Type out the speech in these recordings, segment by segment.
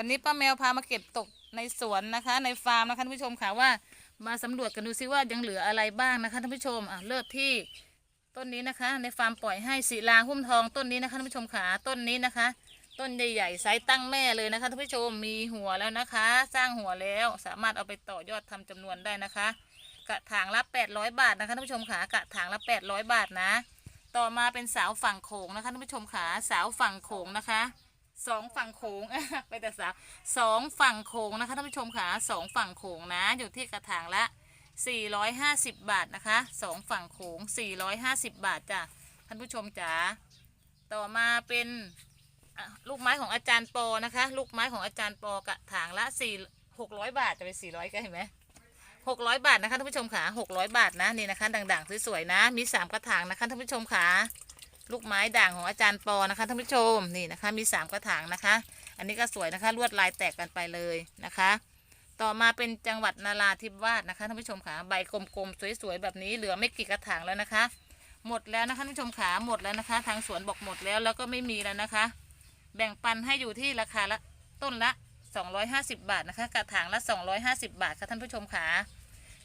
วันนี้ป้าแมวพามาเก็บตกในสวนนะคะ ในฟาร์มนะคะท่านผู้ชมค่ะว่า มาสำรวจกันดูซิว่ายังเหลืออะไรบ้างนะคะท่านผู้ชมอะเริ่มที่ต้นนี้นะคะ ในฟาร์มปล่อยให้ศิลาหุ้มทองต้นนี้นะคะท่านผู้ชมค่ะต้นนี้นะคะ ต้นใหญ่ๆไซส์ตั้งแม่เลยนะคะท่านผู้ชมมีหัวแล้วนะคะ สร้างหัวแล้วสามารถเอาไปต่อยอดทำจำนวนได้นะคะ กระถางละ800 บาทนะคะท่านผู้ชมค่ะกระถางละ800 บาทนะ ต่อมาเป็นสาวฝั่งโขงนะคะท่านผู้ชมค่ะสาวฝั่งโขงนะคะ สองฝั่งโขงไปแต่สาวสองฝั่งโขงนะคะท่านผู้ชมค่ะสองฝั่งโขงนะอยู่ที่กระถางละ 450 บาทนะคะสองฝั่งโขง 450 บาทจ้ะท่านผู้ชมจ๋าต่อมาเป็นลูกไม้ของอาจารย์ปอนะคะ ลูกไม้ของอาจารย์ปอกระถางละ4 600 บาทจะไป400กันเห็นไหมหกร้อยบาทนะคะท่านผู้ชมขาหกร้อยบาทนะนี่นะคะด่างๆสวยๆนะ มีสามกระถางนะคะท่านผู้ชมขา ลูกไม้ด่างของอาจารย์ปอนะคะท่านผู้ชมนี่นะคะ มีสามกระถางนะคะ อันนี้ก็สวยนะคะลวดลายแตกกันไปเลยนะคะ ต่อมาเป็นจังหวัดนาราธิวาสนะคะท่านผู้ชมขาใบกลมๆสวยๆแบบนี้เหลือไม่กี่กระถางแล้วนะคะ หมดแล้วนะคะท่านผู้ชมขาหมดแล้วนะคะ ทางสวนบอกหมดแล้วแล้วก็ไม่มีแล้วนะคะ แบ่งปันให้อยู่ที่ราคาละต้นละ 250 บาทนะคะ กระถางละ 250 บาทค่ะท่านผู้ชมขา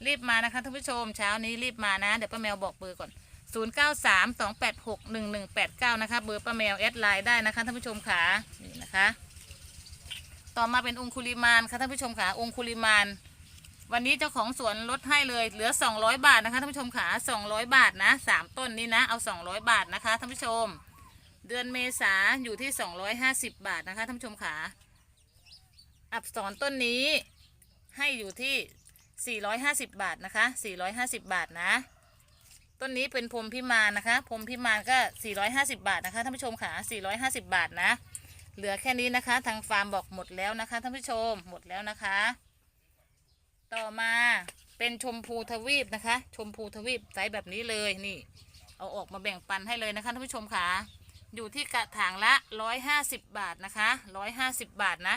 รีบมานะคะท่านผู้ชมเช้านี้รีบมานะ เดี๋ยวป้าแมวบอกเบอร์ก่อน 0 9 3 2 8 6 1 1 8 9 นะคะ เบอร์ป้าแมวแอดไลน์ได้นะคะท่านผู้ชมค่ะนี่นะคะ ต่อมาเป็นองคุลิมานค่ะท่านผู้ชมค่ะองคุลิมานวันนี้เจ้าของสวนลดให้เลยเหลือ 200 บาทนะคะท่านผู้ชมค่ะ200 บาทนะสามต้นนี้นะเอา 200 บาทนะคะท่านผู้ชม เดือนเมษาอยู่ที่ 250 บาทนะคะท่านผู้ชมค่ะอับสรต้นนี้ให้อยู่ที่ 450 บาทนะคะ 450 บาทนะ ต้นนี้เป็นพรมพิมานนะคะพรมพิมานก็ 450 บาทนะคะท่านผู้ชมค่ะ450 บาทนะ เหลือแค่นี้นะคะ ทางฟาร์มบอกหมดแล้วนะคะท่านผู้ชมหมดแล้วนะคะ ต่อมาเป็นชมพูทวีปนะคะ ชมพูทวีปไซส์แบบนี้เลยนี่ เอาออกมาแบ่งปันให้เลยนะคะท่านผู้ชมค่ะอยู่ที่กระถางละ 150 บาทนะคะ 150 บาทนะ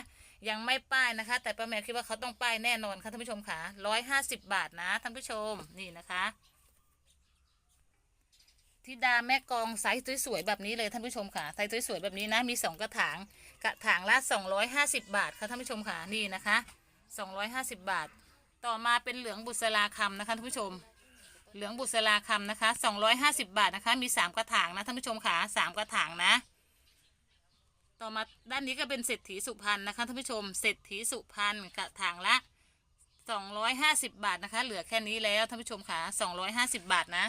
ยังไม่ป้ายนะคะ แต่ป้าแมวคิดว่าเขาต้องป้ายแน่นอนค่ะท่านผู้ชมค่ะร้อยห้าสิบบาทนะท่านผู้ชมนี่นะคะ ทิดาแม่กองไซส์สวยๆแบบนี้เลยท่านผู้ชมค่ะไซส์สวยๆแบบนี้นะมีสองกระถางกระถางละสองร้อยห้าสิบบาทค่ะท่านผู้ชมค่ะนี่นะคะสองร้อยห้าสิบบาท ต่อมาเป็นเหลืองบุษราคำนะคะท่านผู้ชม เหลืองบุษราคำนะคะสองร้อยห้าสิบบาทนะคะ มีสามกระถางนะท่านผู้ชมค่ะสามกระถางนะ ต่อมาด้านนี้ก็เป็นเศรษฐีสุพรรณนะคะท่านผู้ชมเศรษฐีสุพรรณกระถางละ 250 บาทนะคะ เหลือแค่นี้แล้วท่านผู้ชมค่ะ250 บาทนะ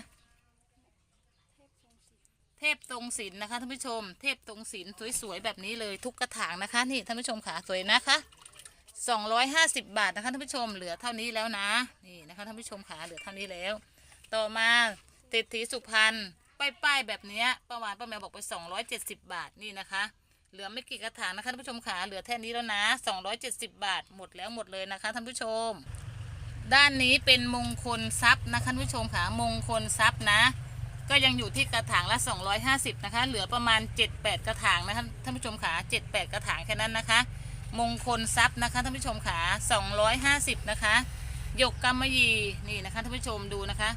เทพตรงศิลป์นะคะท่านผู้ชม เทพตรงศิลสวยๆแบบนี้เลยทุกกระถางนะคะนี่ท่านผู้ชมค่ะสวยนะคะ250 บาทนะคะท่านผู้ชมเหลือเท่านี้แล้วนะนี่นะคะท่านผู้ชมค่ะเหลือเท่านี้แล้ว ต่อมาเศรษฐีสุพรรณป้ายๆแบบเนี้ยประมาณป้าแมวบอกไป 270 บาทนี่นะคะเหลือไม่กี่กระถางนะคะท่านผู้ชมขาเหลือแค่นี้แล้วนะ 270 บาทหมดแล้วหมดเลยนะคะท่านผู้ชม ด้านนี้เป็นมงคลทรัพย์นะคะท่านผู้ชมค่ะมงคลทรัพย์นะ ก็ยังอยู่ที่กระถางละ 250 นะคะ เหลือประมาณ 7-8 กระถางนะคะท่านผู้ชมขา7-8 กระถางแค่นั้นนะคะ มงคลทรัพย์นะคะท่านผู้ชมขา250 นะคะหยกกำมะยีนี่นะคะท่านผู้ชมดูนะคะ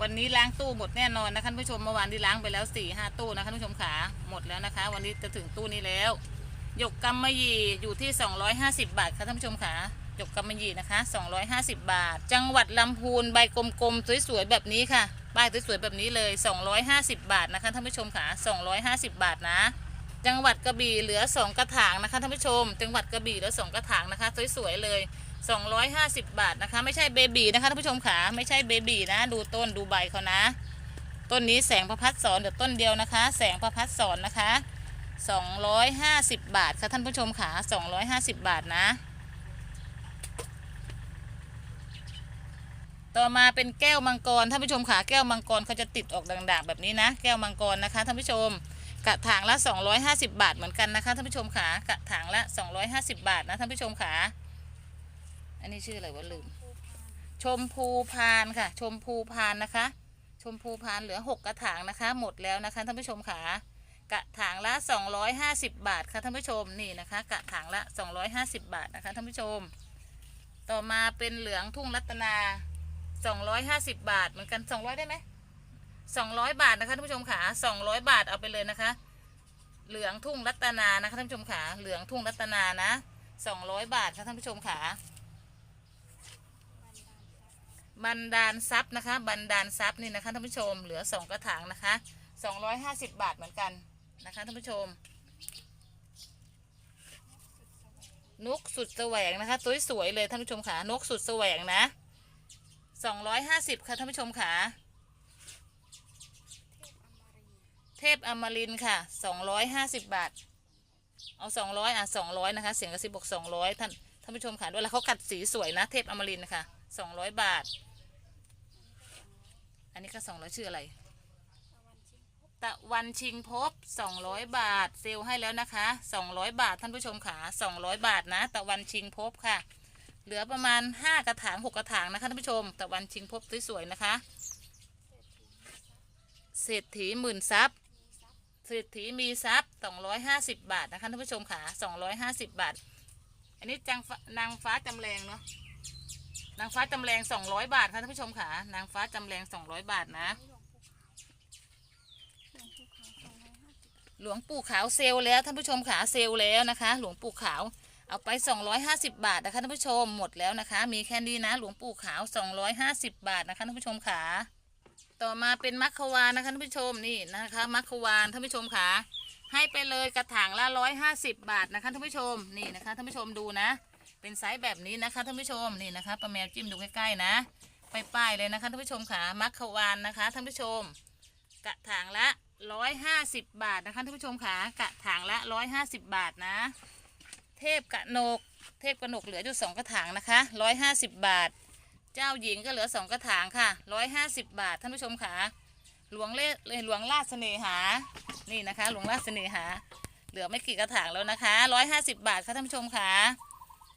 วันนี้ล้างตู้หมดแน่นอนนะคะท่านผู้ชมเมื่อวานที่ล้างไปแล้ว4ี่ห้าตู้นะคะท่านผู้ชมขาหมดแล้วนะคะ วันนี้จะถึงตู้นี้แล้วหยกกำมะยีอยู่ที่ 250 บาทค่ะท่านผู้ชมขาหยกกำมะยีนะคะ 250 บาท จังหวัดลำพูนใบกลมๆสวยๆแบบนี้ค่ะ ใบสวยๆแบบนี้เลย 250 บาทนะคะท่านผู้ชมขา250 บาทนะ จังหวัดกระบี่เหลือ 2 กระถางนะคะท่านผู้ชม จังหวัดกระบี่เหลือ 2 กระถางนะคะ สวยๆเลย 250 บาทนะคะ ไม่ใช่เบบีนะคะท่านผู้ชมขาไม่ใช่เบบีนะ ดูต้นดูใบเขานะ ต้นนี้แสงประพัดสอนเดี๋ยวต้นเดียวนะคะ แสงประพัดสอนนะคะ 250 บาทค่ะท่านผู้ชมขา250 บาทนะ ต่อมาเป็นแก้วมังกรท่านผู้ชมขาแก้วมังกรเขาจะติดออกด่างๆแบบนี้นะ แก้วมังกรนะคะท่านผู้ชมกระถางละ 250 บาทเหมือนกันนะคะท่านผู้ชมขากระถางละ 250 บาทนะท่านผู้ชมขาอันนี้ชื่ออะไรวะลืม ชมพูพานค่ะ ชมพูพานนะคะ ชมพูพานเหลือ 6 กระถางนะคะ หมดแล้วนะคะท่านผู้ชมขากระถางละ 250 บาทค่ะท่านผู้ชมนี่นะคะ กระถางละ 250 บาทนะคะท่านผู้ชม ต่อมาเป็นเหลืองทุ่งรัตนา 250บบาทเหมือนกัน200ได้ไหม200บาทนะคะท่านผู้ชมขา200บาทเอาไปเลยนะคะ เหลืองทุ่งรัตนานะคะท่านผู้ชมขาเหลืองทุ่งรัตนานะสองร้อยบาทค่ะท่านผู้ชมค่ะบันดาลทรัพย์นะคะ บันดาลทรัพย์นี่นะคะท่านผู้ชม เหลือสองกระถางนะคะสองร้อยห้าสิบบาทเหมือนกันนะคะท่านผู้ชม นกสุดแสวงนะคะสวยๆเลยท่านผู้ชมค่ะนกสุดแสวงนะ สองร้อยห้าสิบค่ะท่านผู้ชมค่ะเทพอมรินค่ะสองร้อยห้าสิบบาท เอาสองร้อยอะสองร้อยนะคะ เสียงกระซิบบอกสองร้อยท่านท่านผู้ชมค่ะด้วยแล้วเขากัดสีสวยนะ เทพอมรินนะคะสองร้อยบาท อันนี้ก็สองร้อยชื่ออะไรตะวันชิงพบสองร้อยบาท เซลให้แล้วนะคะสองร้อยบาทท่านผู้ชมค่ะสองร้อยบาทนะ ตะวันชิงพบค่ะ เหลือประมาณห้ากระถางหกกระถางนะคะท่านผู้ชมตะวันชิงพบสวยๆนะคะ เศรษฐีหมื่นทรัพย์เศรษฐีมีทรัพย์สองร้อยห้าสิบบาทนะคะท่านผู้ชมค่ะสองร้อยห้าสิบบาท อันนี้จังนางฟ้าจำแรงเนาะนางฟ้าจำแรงสองร้อยบาทค่ะท่านผู้ชมค่ะนางฟ้าจำแรงสองร้อยบาทนะ หลวงปู่ขาวเซลแล้วท่านผู้ชมขาเซลแล้วนะคะ หลวงปู่ขาว เอาไป 250 บาทนะคะท่านผู้ชมหมดแล้วนะคะ มีแค่นี้นะหลวงปู่ขาว 250 บาทนะคะท่านผู้ชมขาต่อมาเป็นมัคควานนะคะท่านผู้ชมนี่นะคะมัคควานท่านผู้ชมขาให้ไปเลยกระถางละ 150 บาทนะคะท่านผู้ชมนี่นะคะท่านผู้ชมดูนะ เป็นไซส์แบบนี้นะคะท่านผู้ชมนี่นะคะป้าแมวจิ้มดูใกล้ๆนะไปป้ายเลยนะคะท่านผู้ชมขามัคควานนะคะท่านผู้ชม กระถางละร้อยห้าสิบบาทนะคะท่านผู้ชมค่ะกระถางละร้อยห้าสิบบาทนะ เทพกระนก เทพกระนกเหลืออยู่สองกระถางนะคะร้อยห้าสิบบาท เจ้าหญิงก็เหลือสองกระถางค่ะร้อยห้าสิบบาทท่านผู้ชมค่ะหลวงเล่หลวงราชเสน่หา นี่นะคะ หลวงราชเสน่หา เหลือไม่กี่กระถางแล้วนะคะร้อยห้าสิบบาทค่ะท่านผู้ชมค่ะ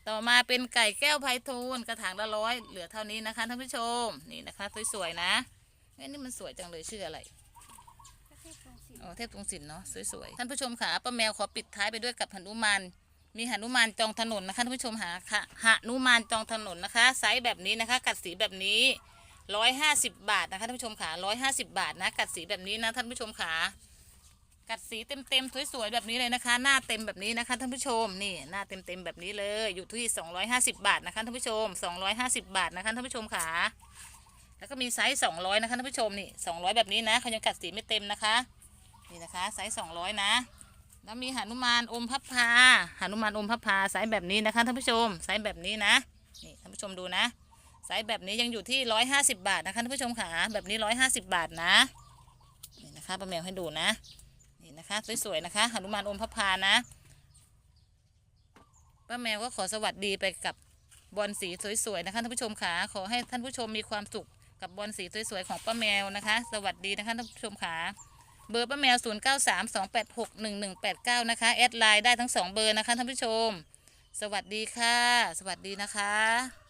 ต่อมาเป็นไก่แก้วไพฑูรย์กระถางละร้อยเหลือเท่านี้นะคะท่านผู้ชมนี่นะคะสวยๆนะเอ้ยนี่มันสวยจังเลยชื่ออะไรอ๋อเทพทรงศิลป์เนาะสวยๆท่านผู้ชมค่ะป้าแมวขอปิดท้ายไปด้วยกับหนุมาน มีหนุมานจองถนนนะคะท่านผู้ชมหาค่ะหนุมานจองถนนนะคะ ไซส์แบบนี้นะคะ กัดสีแบบนี้ร้อยห้าสิบบาทนะคะท่านผู้ชมค่ะร้อยห้าสิบบาทนะกัดสีแบบนี้นะท่านผู้ชมค่ะกัดสีเต็มๆสวยๆแบบนี้เลยนะคะ หน้าเต็มแบบนี้นะคะท่านผู้ชมนี่หน้าเต็มๆแบบนี้เลยอยู่ที่สองร้อยห้าสิบบาทนะคะท่านผู้ชมสองร้อยห้าสิบบาทนะคะท่านผู้ชมค่ะแล้วก็มีไซส์สองร้อยนะคะท่านผู้ชมนี่สองร้อยแบบนี้นะเขายังกัดสีไม่เต็มนะคะ นี่นะคะไซส์สองร้อยนะ แล้วมีหนุมานอมพับพาหนุมานอมพับพาไซส์แบบนี้นะคะท่านผู้ชมไซส์แบบนี้นะนี่ท่านผู้ชมดูนะไซส์แบบนี้ยังอยู่ที่ร้อยห้าสิบบาทนะคะท่านผู้ชมค่ะแบบนี้ร้อยห้าสิบบาทนะนี่นะคะป้าแมวให้ดูนะนี่นะคะสวยๆนะคะหนุมานอมพับพานะป้าแมวก็ขอสวัสดีไปกับบอลสีสวยๆนะคะท่านผู้ชมค่ะขอให้ท่านผู้ชมมีความสุขกับบอลสีสวยๆของป้าแมวนะคะ สวัสดีนะคะท่านผู้ชมค่ะ เบอร์ป้าแมว 0 9 3 2 8 6 1 1 8 9 นะคะ แอดไลน์ได้ทั้ง 2 เบอร์นะคะท่านผู้ชม สวัสดีค่ะ สวัสดีนะคะ